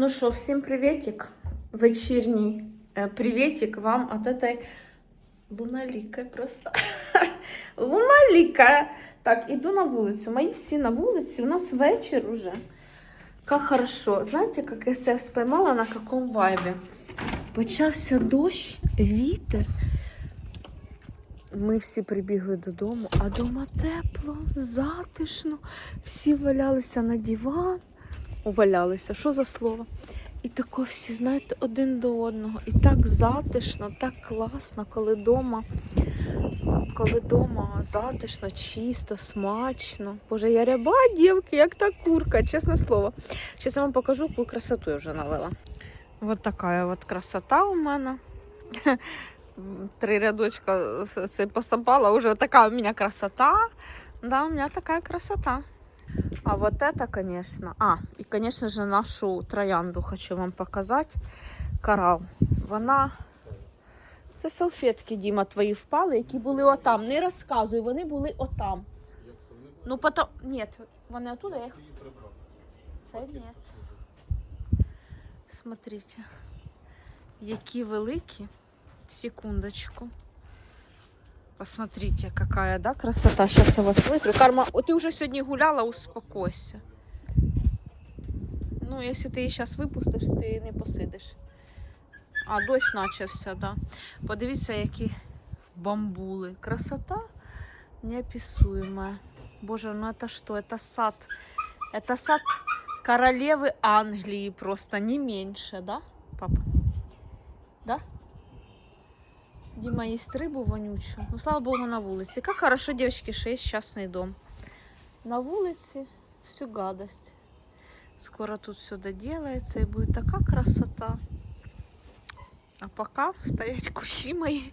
Ну что, всем приветик. Вечерний э, приветик вам от этой луналикой просто. Луналика. Так, иду на вулицю. Мої всі на вулиці. У нас вечір уже. Как хорошо. Знаєте, як я себе споймала на каком вайбі? Почався дощ, вітер. Ми всі прибігли додому, а дома тепло, затишно. Всі валялися на диван. Увалялися, що за слово? І тако всі, знаєте, один до одного. І так затишно, так класно, коли вдома, коли вдома затишно, чисто, смачно. Боже, я ряба, дівки, як та курка, чесне слово. Зараз я вам покажу, яку красоту я вже навела. Вот така от красота у мене. Три рядочка посапала, уже така у мене красота. Да, у меня такая красота. А вот это, конечно. А, и, конечно же, нашу троянду хочу вам показать. Корал. Вона. Це салфетки, Діма, твої впали, які були отам. Не розказуй, вони були отам. Ну, потом. Ні, вони оттуда їх. Це ні. Смотрите. Які великі. Секундочку. Посмотрите, какая, да, красота. Сейчас я вас вытру. Карма, о, ты уже сегодня гуляла, успокойся. Ну, если ты її зараз випустиш, ти не посидиш. А, дощ начався, да. Подивіться, які бамбули. Красота неописуемая. Боже, ну это что? Это сад. Это сад королевы Англии просто, не меньше, да, папа? Да? Дима ест рыбу вонючую. Ну, слава богу, на улице. Как хорошо, девочки, что есть частный дом. На улице всю гадость. Скоро тут все доделается и будет такая красота. А пока стоять кущи мои.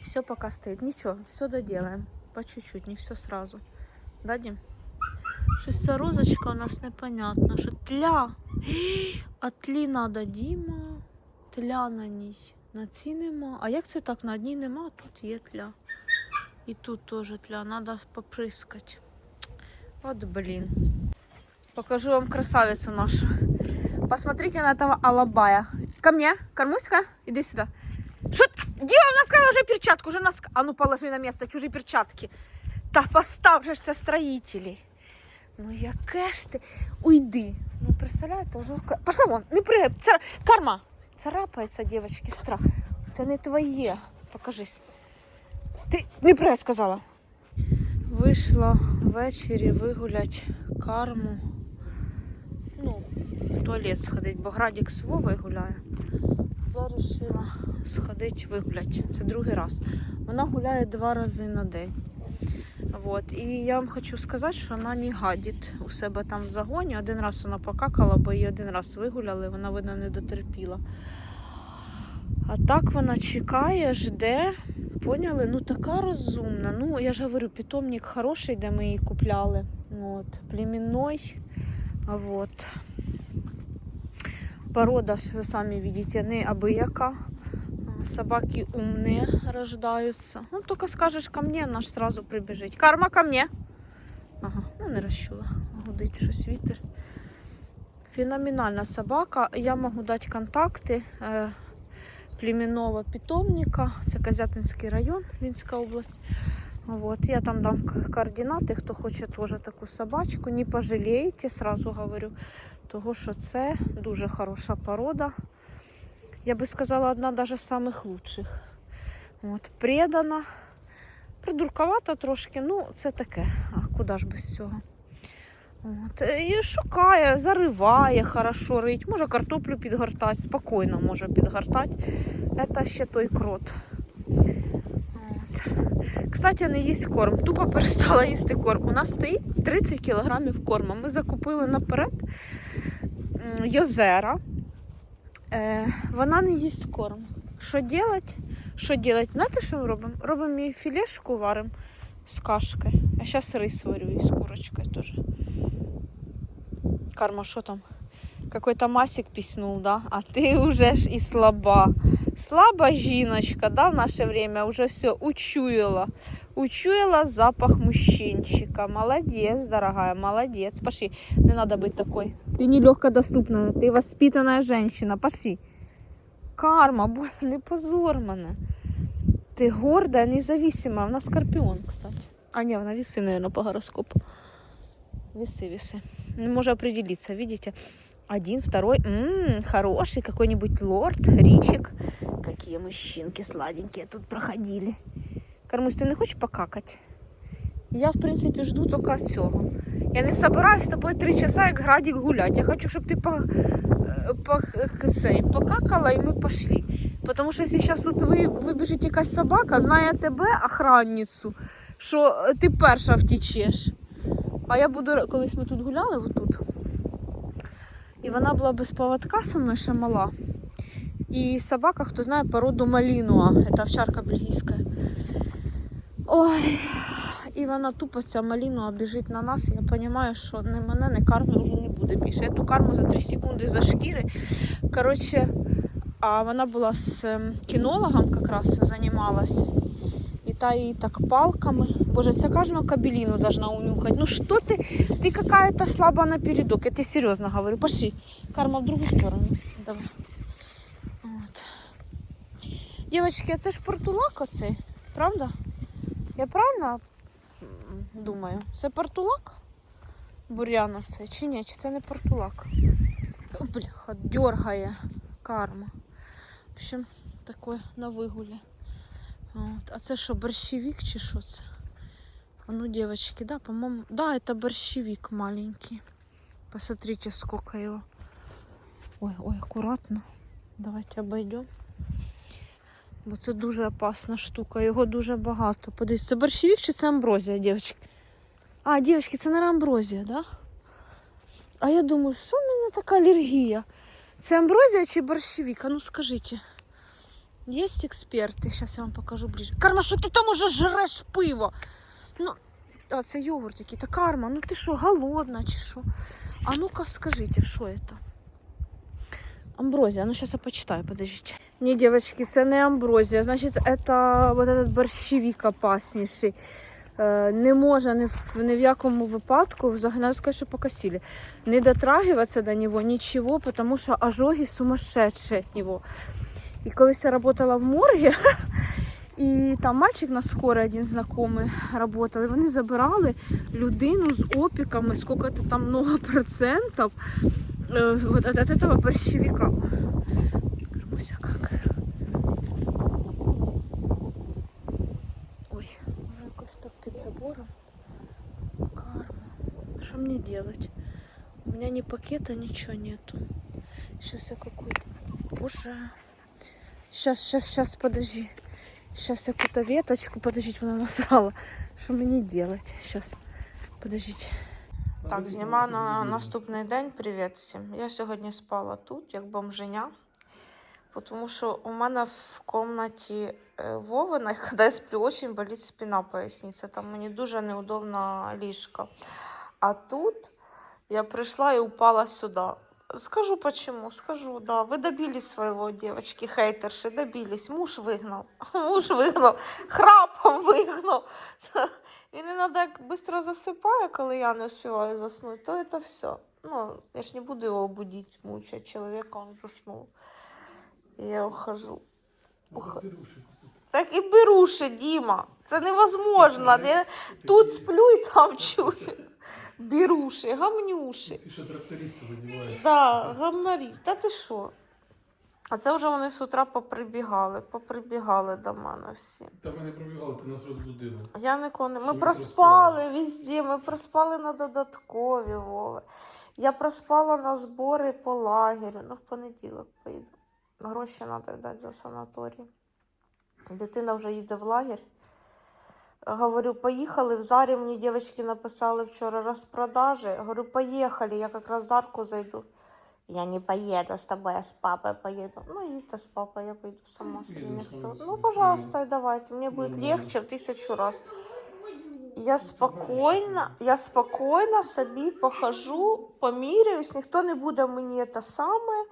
Все пока стоит. Ничего, все доделаем. По чуть-чуть, не все сразу. Да, Дим? Щось ця розочка у нас непонятно. Що тля. А тлі надо, Діма. Тля на ній. На цій нема. А як це так? На одній нема, а тут є тля. І тут теж тля. Надо поприскати. От блін. Покажу вам красавицю нашу. Посмотрите на этого алабая. Ко мне, кормуська, иди сюда. Что? Дима, она вкрала уже перчатку, уже нас... А ну положи на место чужие перчатки. Та постав же це строителей. Ну яке ж ти? Уйди. Ну представляєте, вже вкра... Пошла вон, не пригай. Карма. Царапається, дівчатки, страх. Це не твоє. Покажись. Ти не сказала. Вийшла ввечері вигулять карму. Ну, в туалет сходить, бо Градік з Вовою гуляє. Вирішила сходити вигуляти. Це другий раз. Вона гуляє два рази на день. Вот. І я вам хочу сказати, що вона не гадить у себе там в загоні. Один раз вона покакала, бо її один раз вигуляли, вона, видно, не дотерпіла. А так вона чекає, жде. Поняли? Ну така розумна. Ну, я ж говорю, питомник хороший, де ми її купляли. От, племінний. Вот. Порода, ж ви самі видите, не аби яка. Собаки умные рождаются. Ну, только скажешь ко мне, наш сразу прибежить. Карма ко мне. Ага, ну не розчула. Гудить щось вітер. Феноменальна собака. Я можу дати контакти е, племінного питомника. Це Козятинський район, Вінська область. Вот, я там дам координати, хто хоче теж таку собачку. Не пожалієте, сразу говорю. Того, що це дуже хороша порода. Я би сказала, одна даже з самих лучших. От, предана. Придурковата трошки, ну це таке. А куди ж без цього? От, і шукає, зариває, хорошо рить, може картоплю підгортати, спокійно може підгортати. Це ще той крот. От. Кстати, не їсть корм. Тупо перестала їсти корм. У нас стоїть 30 кілограмів корму. Ми закупили наперед йозера. Е, вона не їсть корм. Що робити? Що робити? Знаєте, що ми робимо? Робимо їй філешку варимо з кашкою. А зараз рис варю і з курочкою теж. Карма, що там? Какой-то масик піснув, да? А ти вже ж і слаба. Слаба жіночка, да, в наше время уже все учуяла. Учуяла запах мужчинчика. Молодець, дорогая, молодець. Пошли, не треба бути такой. Ты нелегко доступна, ты воспитанная женщина. Пошли. Карма, бо не позор мене. Ти горда, независима. Вона скорпіон, кстати. А, ні, вона весы, наверное, по гороскопу. Весы, весы. Не может определиться, видите? Один, второй. М, хороший какой-нибудь лорд, ричик. Какие мужчинки сладенькие тут проходили. Кармусь, ти не хочеш покакать? Я, в принципі, жду тільки цього. Я не собираюсь з тобою три часа, як градик гуляти. Я хочу, щоб ти по, е, по, цей, покакала і ми пішли. Тому що якщо зараз тут ви, вибіжить якась собака, знає тебе, охранницю, що е, ти перша втічеш. А я буду, колись ми тут гуляли, отут. І вона була без поводка со мною ще мала. І собака, хто знає, породу Малінуа, це овчарка бельгійська. Ой, і вона тупо ця малінуа біжить на нас. Я розумію, що не мене, не карми вже не буде більше. Я ту карму за 3 секунди за шкіри. Коротше, а вона була з ем, кінологом якраз займалась. І та її так палками. Боже, це кожного кабеліну должна унюхати. Ну що ти? Ти какая-то слаба напередок. Я тебе серйозно говорю. Пошли. Карма в другу сторону. Давай. От. Дівчатки, а це ж портулак оцей, правда? Я правильно думаю? Це портулак? Бур'яна це чи ні? Чи це не портулак? О, Бляха, дергає карма. В общем, таке на вигулі. От. А це що, борщевик чи що це? А ну, девочки, да, по-моему, да, это борщевик маленький. Посмотрите, сколько его. Ой, ой, аккуратно. Давайте обойдем. Бо це дуже опасна штука, його дуже багато. Подивіться, це борщевик чи це амброзія, дівчатки? А, дівчатки, це не амброзія, да? А я думаю, що в мене така алергія? Це амброзія чи борщевик? А ну скажіть. Є експерти? Зараз я вам покажу ближче. Карма, що ти там уже жреш пиво? Ну, а це йогурт який. Та карма, ну ти що, голодна чи що? А ну-ка скажіть, що це? Амброзия. Ну, сейчас я почитаю, подождите. Не, девочки, це не амброзія. Значить, это вот этот борщевик опасніший. Е, Не може ні в, ні в якому випадку, взагалі, надо сказати, що покосили, не дотрагиваться до него, ничего, потому что ожоги сумасшедшие от него. І колись я работала в морге, і там мальчик на скорой один знайомий работал, і вони забирали людину з опіками, сколько-то там много процентов, э, вот от, от этого борщевика. Кормуся Что мне делать? У меня ни пакета, ничего нету. Сейчас я какую-то... Боже. Сейчас, сейчас, сейчас, подожди. Сейчас я какую-то веточку, подождите, вона насрала. Що мені делать? Сейчас, подождите. Так, знімаю на наступний день. Привіт всім. Я сьогодні спала тут, як бомженя. Тому що у мене в кімнаті Вовина, коли я сплю, дуже болить спина, поясниця. Там мені дуже неудобно ліжко. А тут я прийшла і упала сюди. Скажу почему, скажу, да. Вы добились своего, девочки, хейтерши, добились. Муж вигнав. Муж вигнав. Храпом вигнав. Він іноді як швидко засипає, коли я не успіваю заснути, то це все. Ну, я ж не буду його будити, мучати чоловіка, він заснув. І я ухожу. Ух... Так і беруши, Діма. Це невозможно. Я тут сплю і там чую. Беруши, гамнюши. Ти що тракториста видіваєш? Да, гамнарі. Та ти що? А це вже вони з утра поприбігали, поприбігали до мене всі. Та ми не пробігали, ти нас розбудила. Я ніколи не. Ми проспали проспали. везде, ми проспали на додаткові Вове. Я проспала на збори по лагерю. Ну, в понеділок поїду. Гроші треба дати за санаторій. Дитина вже їде в лагерь. Говорю, поїхали. В Зарі мені дівчатки написали вчора розпродажі. Говорю, поїхали, я якраз в Зарку зайду. Я не поеду с тобой, я с папой поеду. Ну, едьте с папой, я пойду сама Ну, себе. едем Ну, пожалуйста, давайте. Мне будет Нормально. легче в тысячу раз. Я спокійно, я спокійно собі похожу, поміряюсь, ніхто не буде мені це саме.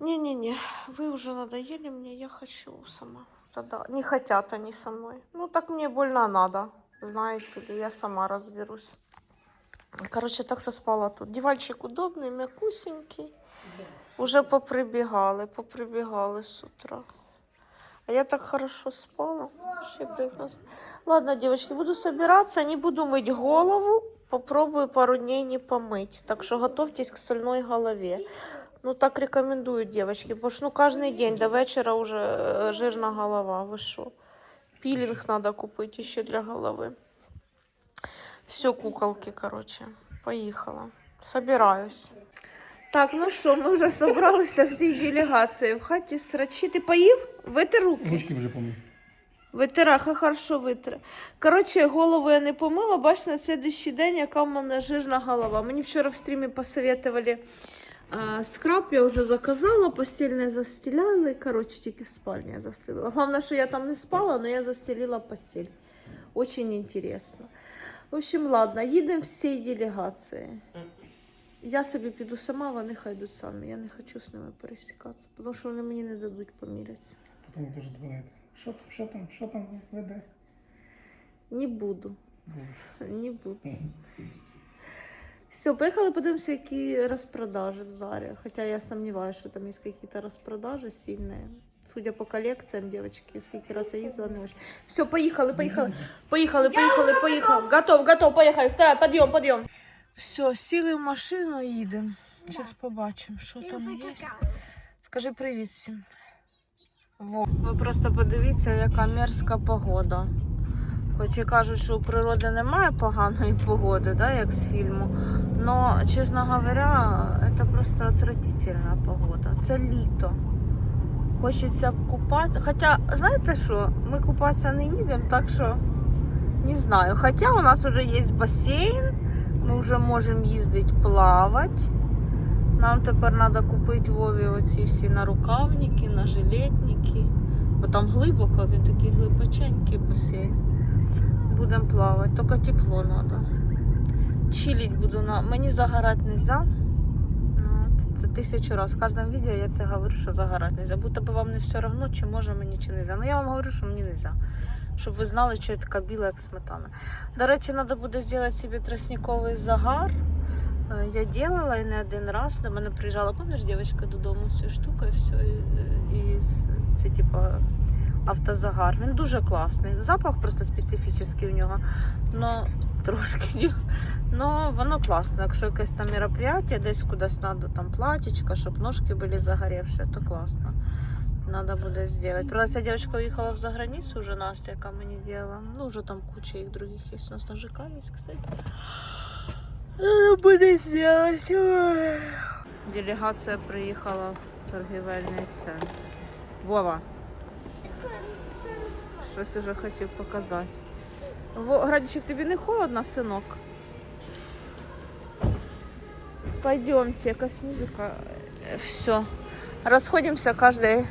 Не-не-не, вы уже надоели мне, я хочу сама. Тогда не хотят они со мной. Ну так мне больно надо, знаете ли, я сама разберусь. Коротше, так що спала тут. Диванчик удобний, м'якусенький. Уже поприбігали, поприбігали з утра. А я так хорошо спала. Вообще прекрасно. Ладно, девочки, буду собираться, не буду мыть голову. Попробую пару дней не помыть. Так что готовьтесь к сольной голове. Ну, так рекомендую, девочки. Потому что ну, каждый день до вечера уже э, жирная голова. Вы что? Пилинг надо купить еще для головы. Все, куколки, короче. Поїхала. Собираюсь. Так, ну що, ми вже зібралися всі делегації. В хаті срачі. Ти поїв? Витер руки. Ручки вже помив. Витираха хорошо витре. Коротше, голову я не помила, бач, на слідуючий день, яка в мене жирна голова. Мені вчора в стрімі посоветували а, скраб, я вже заказала, постіль не застеляли. Коротше, тільки в спальні я застелила. Головне, що я там не спала, але я застелила постіль. Очень интересно. В общем, ладно, їдемо всією делегацією. Я собі піду сама, вони хай йдуть самі. Я не хочу з ними пересікатися, тому що вони мені не дадуть помірятися. Потім теж дзвонити. Що там, що там, що там веде? Не буду. Не буду. Все, поехали, подивимося, які розпродажі в Заре. Хотя я сомневаюсь, что там есть какие-то распродажи сильные. Судя по коллекциям, девочки, сколько раз я ездила, не очень. Все, поехали, поехали. Поехали, поехали, поехали. Готов, готов, поехали. Вставай, подъем, подъем. Все, сіли в машину, їдемо. Зараз побачимо, що там є. Скажи привіт всім. Во. Ви просто подивіться, яка мерзка погода. Хоч і кажуть, що у природи немає поганої погоди, да, як з фільму. Но, чесно говоря, це просто отвратительна погода. Це літо. Хочеться купати. Хоча, знаєте що, ми купатися не їдемо, так що не знаю. Хоча у нас вже є басейн, ми вже можемо їздити плавати. Нам тепер треба купити Вові оці всі нарукавники, нажилетники. Бо там глибоко, він такий глибоченький басейн. Будемо плавати, тільки тепло треба. Чилить буду на. Мені загорати не можна. Це тисячу разів. В кожному відео я це говорю, що загорати не можна. Будто би вам не все одно, чи може мені, чи не можна. Ну я вам говорю, що мені не можна. Щоб ви знали, що я така біла, як сметана. До речі, треба буде зробити собі тростниковий загар. Е, Я делала і не один раз. До мене приїжджала, пам'ятаєш, дівчинка додому з цією штукою, все, і, і це типа автозагар. Він дуже класний. Запах просто специфічний у нього. Но трошки. Ну, воно класно. Якщо якесь там мероприятие, десь кудись треба там платічка, щоб ножки були загорівші, то класно. Надо буде зробити. Правда, ця дівчинка уїхала в заграницю вже Настя, яка мені робила. Ну, вже там куча їх других є. У нас на ЖК є, кстати. Надо буде зробити. Делегація приїхала в торгівельний центр. Вова. Щось уже хотів показати. Во, Градічик, тобі не холодно, синок? Пойдемте, якась музика. Все. Розходимося кожен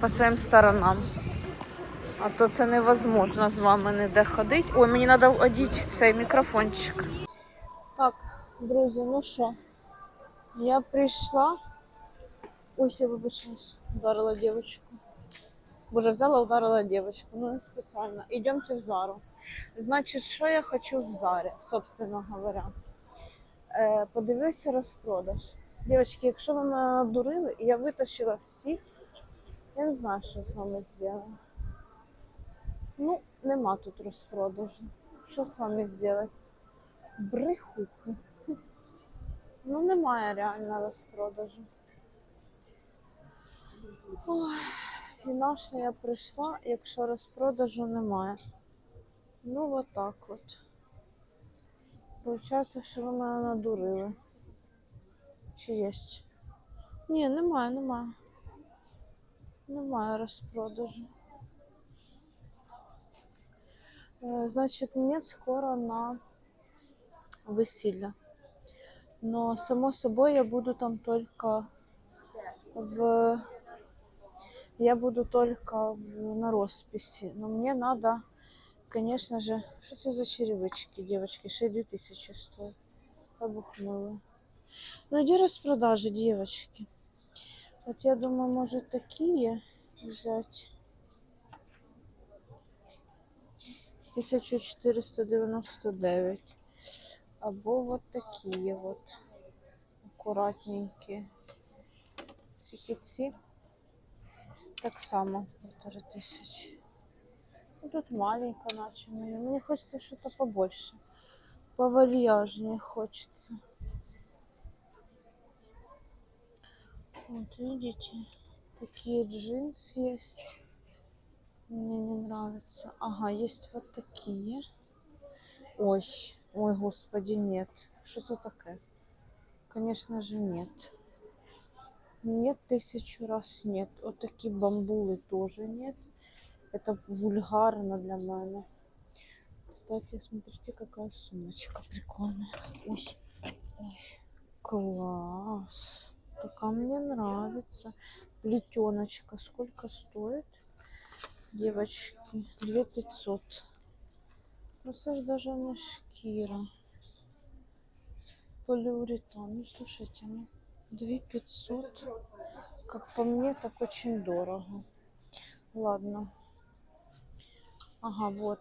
по своїм сторонам. А то це невозможно з вами ніде ходити. Ой, мені треба одіти цей мікрофончик. Так, друзі, ну що, я прийшла. Ой, я вибачаюсь, ударила дівчинку. Боже, взяла, ударила дівчинку. Ну, не спеціально. Йдемте в Зару. Значить, що я хочу в Зарі, собственно говоря. Е, подивися розпродаж. Дівчатки, якщо ви мене надурили, і я витащила всіх, я не знаю, що з вами зробила. Ну, нема тут розпродажу. Що з вами зробити? Брехухи. Ну, немає реально розпродажу. Ой, і наша я прийшла, якщо розпродажу немає. Ну, отак от. Получається, що ви мене надурили. Чи є? Ні, немає, немає. Немає розпродажу. Е, Значить, мені скоро на весілля. Но само собой я буду там только в... Я буду только в... на росписи. Но мне надо, конечно же... Что это за черевички, девочки? 6 2000 стоят. Обухнули. Ну, где распродажи, девочки? Вот я думаю, может, такие взять. 1499. Або вот такі от акуратненькі. Ці ці. Так само полтори тисячі. Ну, Тут маленько наче мені. Мені хочеться щось побольше. Повальяжнее хочется. Вот видите, такие джинсы есть. Мне не нравятся. Ага, есть вот такие. Ой, ой, господи, нет. Что за такое? Конечно же, нет. Нет, тысячу раз нет. Вот такие бамбулы тоже нет. Это вульгарно для меня. Кстати, смотрите, какая сумочка прикольная. Ой, ой, класс. Такая мне нравится. Плетеночка. Сколько стоит? Девочки, 2 500. Ну, ж даже не шкира. Полиуретан. Ну, слушайте, ну, 2 500. Как по мне, так очень дорого. Ладно. Ага, вот.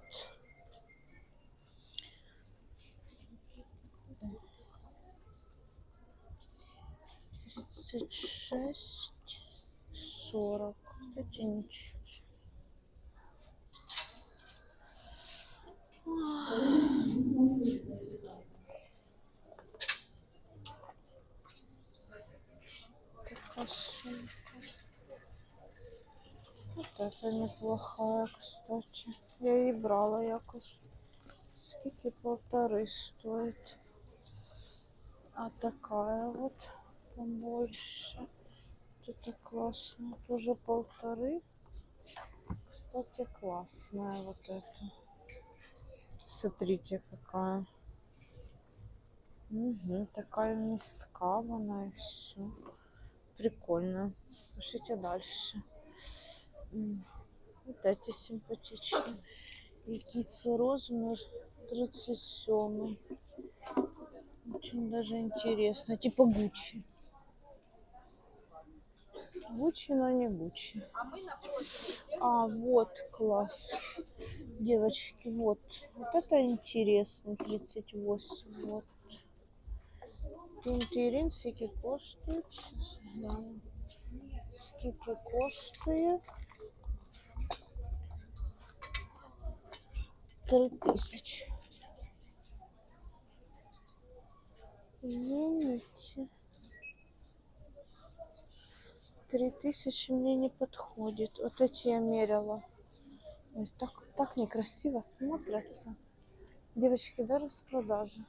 Тридцать шесть, сорок. Кстати, ничего. сумка. Вот это неплохая, кстати. Я її брала якось. Скільки полторы стоит. А такая вот побольше. Это классно. Тоже полторы. Кстати, классная вот эта. Смотрите, какая. Угу, такая мистка она и все. Прикольно. Пишите дальше. Вот эти симпатичные. Який це розмір 37. Очень даже интересно. Типа Гуччи. Гуччи, но не Гуччи. А, вот, класс. Девочки, вот. Вот это интересно. 38. Вот. Пінтирін скільки коштує? Щас гляну. Скільки коштує? Три тисячі. Извините. Три тысячи мне не подходит. Вот эти я мерила. Ой, так, так некрасиво смотрятся. Девочки, да, распродажа.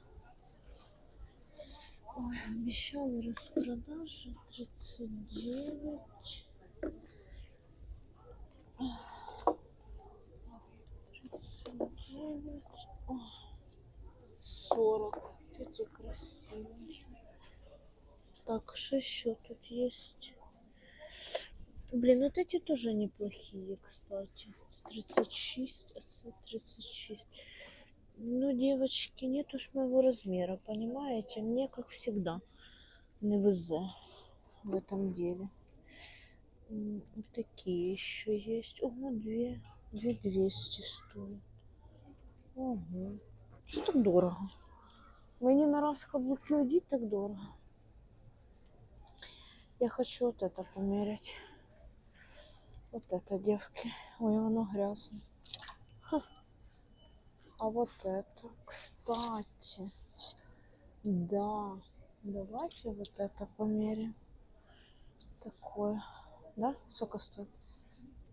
Ой, обещали распродажи 39. Тридцать Ой, 40. Эти красивые. Так, что еще тут есть? Блин, вот эти тоже неплохие, кстати. С 36, а с 36. Ну, девочки, нет уж моего размера, понимаете? Мне, как всегда, не везе в этом деле. Такие еще есть. Ого, две, две двести стоят. Ого. Что так дорого? Мені на раз каблуки одіть так дорого. Я хочу вот это померить. Вот это, девки. Ой, оно грязно. А вот это, кстати. Да. Давайте вот это померим. Такое. Да? Сколько стоит?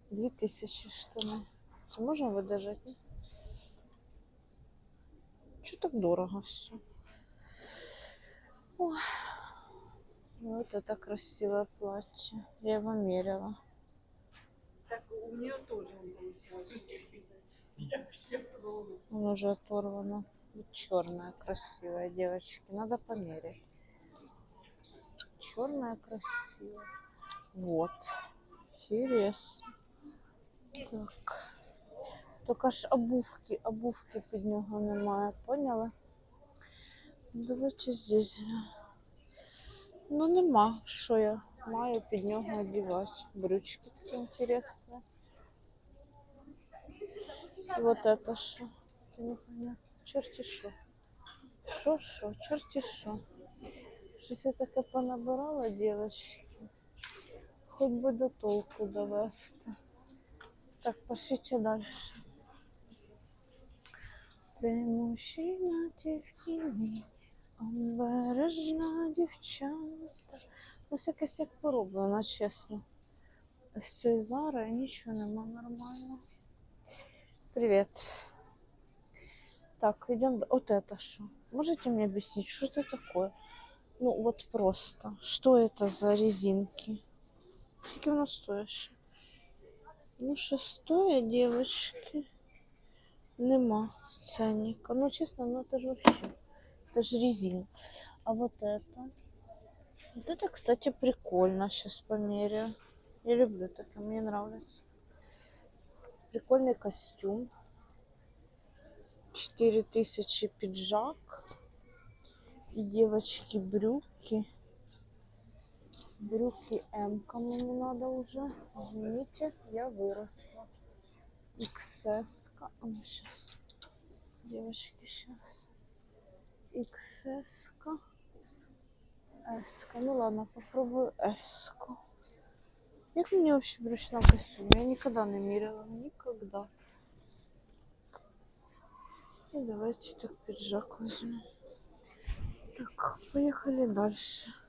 Две тысячи штаны. Це можна видержать? ні? Чого так дорого все? Ой. Вот это красивое платье. Я его мерила. Так у нее тоже он получается. Я вообще пробовала. Оно уже оторвано. Черная красивая, девочки. Надо померить. Черная красивая. Вот. Интересно. Так. Тільки ж обувки, обувки під нього немає, поняли? Давайте здесь. глянемо. Ну нема, що я маю під нього одягати. Брючки такі інтересні. Вот это непонятно. Черти что. Що, що, чорті що. Щось я таке понабирала, дівчатки. Хоч би до толку довести. Так, пошліть далі. Це мужчина тільки він, обережна дівчата. Ось якесь як пороблено, чесно. З цієї зари нічого нема нормально. Привет. Так, идем. Вот это что? Можете мне объяснить, что это такое? Ну, вот просто. Что это за резинки? Сколько оно стоит? Ну, шестое, девочки. Нема ценника. Ну, честно, ну это же вообще. Это же резина. А вот это? Вот это, кстати, прикольно. Сейчас померяю. Я люблю такое, мне нравится. Прикольный костюм. 4000 пиджак. И девочки брюки. Брюки М кому не надо уже. Извините, я выросла. XS. -ка. Ну сейчас. Девочки, сейчас. XS. -ка. S. -ка. Ну ладно, попробую S. -ку. Як мені вообще брючна костюм? Я никогда не мерила. Никогда. И давайте так пиджак возьмем. Так, поехали дальше.